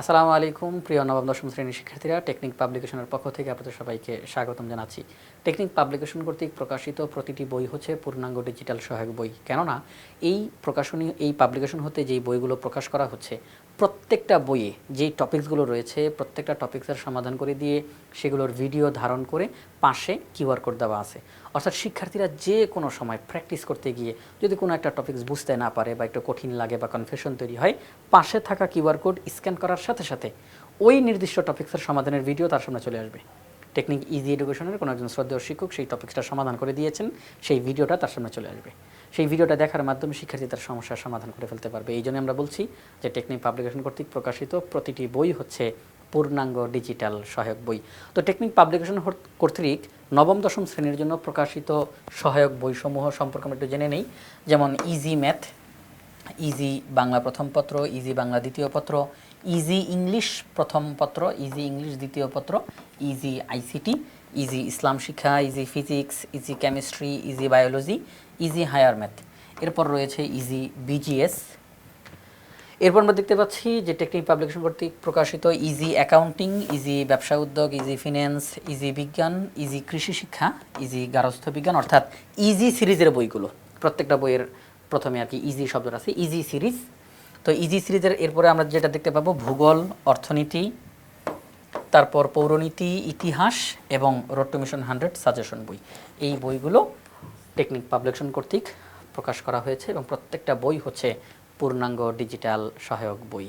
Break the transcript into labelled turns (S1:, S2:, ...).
S1: আসসালামু আলাইকুম, প্রিয় নবম, দশম শ্রেণির শিক্ষার্থীরা টেকনিক পাবলিকেশনের পক্ষ থেকে আপনাদের সবাইকে স্বাগতম জানাচ্ছি। টেকনিক পাবলিকেশন কর্তৃক প্রকাশিত প্রতিটি বই হচ্ছে পূর্ণাঙ্গ ডিজিটাল সহায়ক বই। কেননা, এই প্রকাশনী এই পাবলিকেশন হতে যেই বইগুলো প্রকাশ করা হচ্ছে প্রত্যেকটা বইয়ে যেই টপিকসগুলো রয়েছে, প্রত্যেকটা টপিক্সের সমাধান করে দিয়ে সেগুলোর ভিডিও ধারণ করে পাশে কিউআর কোড দেওয়া আছে। অর্থাৎ শিক্ষার্থীরা যে কোনো সময় প্র্যাকটিস করতে গিয়ে যদি কোনো একটা টপিকস বুঝতে না পারে বা একটু কঠিন লাগে বা কনফিউশন তৈরি হয়, পাশে থাকা কিউআর কোড স্ক্যান করার সাথে সাথে ওই নির্দিষ্ট টপিক্সের সমাধানের ভিডিও তার সামনে চলে আসবে। টেকনিক ইজি এডুকেশনের কোনো একজন শ্রদ্ধেয় শিক্ষক সেই টপিক্সটা সমাধান করে দিয়েছেন, সেই ভিডিওটা তার সামনে চলে আসবে। সেই ভিডিওটা দেখার মাধ্যমে শিক্ষার্থী তার সমস্যার সমাধান করে ফেলতে পারবে। এই জন্য আমরা বলছি যে টেকনিক পাবলিকেশন কর্তৃক প্রকাশিত প্রতিটি বই হচ্ছে পূর্ণাঙ্গ ডিজিটাল সহায়ক বই। তো টেকনিক পাবলিকেশন কর্তৃক নবম, দশম শ্রেণির জন্য প্রকাশিত সহায়ক বইসমূহ সম্পর্কে আমরা একটু জেনে নেই। যেমন ইজি ম্যাথ ইজি বাংলা প্রথম পত্র ইজি বাংলা দ্বিতীয় পত্র ইজি ইংলিশ প্রথম পত্র ইজি ইংলিশ দ্বিতীয় পত্র ইজি আইসিটি ইজি ইসলাম শিক্ষা easy physics easy chemistry easy biology easy higher math এরপর রয়েছে ইজি বিজিএস এরপর আমরা দেখতে পাচ্ছি যে টেকনিক পাবলিকেশন কর্তৃক প্রকাশিত ইজি অ্যাকাউন্টিং ইজি ব্যবসা উদ্যোগ ইজি ফিন্যান্স ইজি বিজ্ঞান ইজি কৃষি শিক্ষা ইজি গারস্থ বিজ্ঞান, অর্থাৎ ইজি সিরিজের বইগুলো, প্রত্যেকটা বইয়ের প্রথমে আর কি ইজি শব্দটা আছে ইজি সিরিজ তো ইজি সিরিজের এরপরে আমরা যেটা দেখতে পাবো, ভূগোল, অর্থনীতি, তারপর পৌরনীতি, ইতিহাস এবং রোড মিশন হান্ড্রেড সাজেশন বই। এই বইগুলো টেকনিক পাবলিকেশন কর্তৃক প্রকাশ করা হয়েছে এবং প্রত্যেকটা বই হচ্ছে পূর্ণাঙ্গ ডিজিটাল সহায়ক বই।